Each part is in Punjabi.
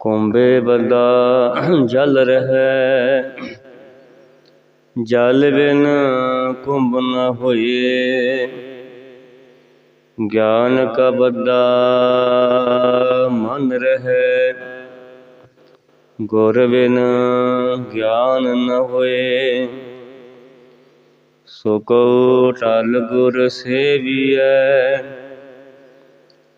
ਕੁੰਭੇ ਬੰਦਾ ਜਲ ਰਹਿ। ਜਲ ਬਿਨ ਕੁੰਭ ਨ ਹੋਏ। ਗਿਆਨ ਕਾ ਬੱਦਾ ਮਨ ਰਹਿ। ਗੁਰ ਬਿਨ ਗਿਆਨ ਨ ਹੋਏ। ਸੋ ਕੋ ਟਲ ਗੁਰ ਸੇਵੀਐ।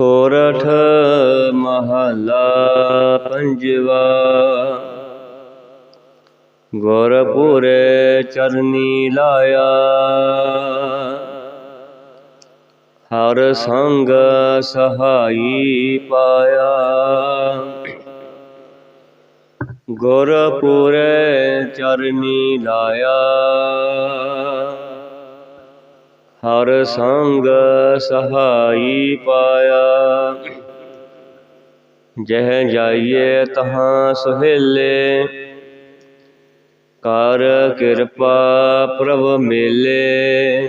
ਸੋਰਠ ਮਹਲਾ ਪੰਜਵਾ। ਗੁਰਪੁਰੇ ਚਰਨੀ ਲਾਇਆ। ਹਰ ਸੰਗ ਸਹਾਈ ਪਾਇਆ। ਗੁਰਪੁਰੇ ਚਰਨੀ ਲਾਇਆ। ਹਰ ਸੰਗ ਸਹਾਈ ਪਾਇਆ। ਜਹ ਜਾਈਏ ਤਹਾਂ ਸੁਹੇਲੇ, ਕਰ ਕਿਰਪਾ ਪ੍ਰਭ ਮੇਲੇ।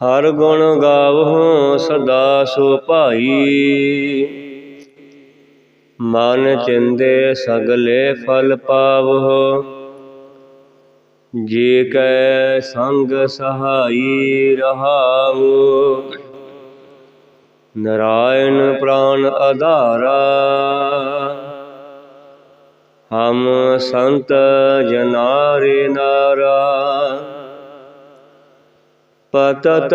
ਹਰ ਗੁਣ ਗਾਵਹੁ ਸਦਾ ਸੋ ਭਾਈ ਮਨ ਚਿੰਦੇ ਸਗਲੇ ਫਲ ਪਾਵਹੁ। ਜੇ ਕੈ ਸੰਗ ਸਹਾਈ ਰਹਾਉ, ਨਰਾਇਣ ਪ੍ਰਾਨ ਆਧਾਰਾ ਹਮ ਸੰਤ ਜਨਾਰੇ ਨਾਰਾ, ਪਤਤ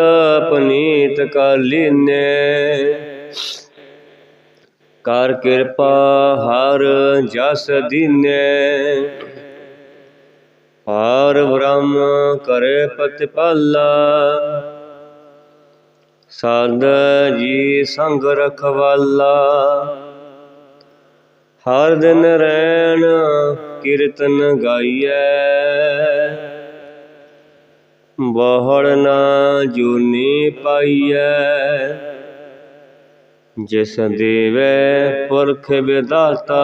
ਪਨੀਤ ਕਾਲੀਨੇ। ਕਰ ਕਿਰਪਾ ਹਰ ਜਸ ਦੀਨੇ। ਹਰ ਬ੍ਰਹਮ ਕਰੇ ਪ੍ਰਤਿਪਾਲਾ ਸਦ ਜੀ ਸੰਗ ਰਖਵਾਲਾ। ਹਰ ਦਿਨ ਰੈਣ ਕੀਰਤਨ ਗਾਈਐ। ਬਹੁੜ ਨਾ ਜੂਨੀ ਪਾਈਐ। ਜਿਸ ਦੇਵੈ ਪੁਰਖ ਵਿਦਾਤਾ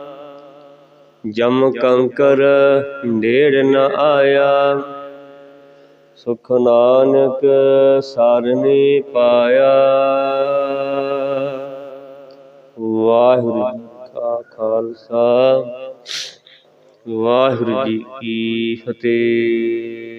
ਜਮ ਕੰਕਰ ਨੇੜ ਨ ਆਇਆ। ਸੁਖ ਨਾਨਕ ਸਰਨੀ ਪਾਇਆ। ਵਾਹਿਗੁਰੂ ਜੀ ਕਾ ਖਾਲਸਾ। ਵਾਹਿਗੁਰੂ ਜੀ ਕੀ ਫਤਿਹ।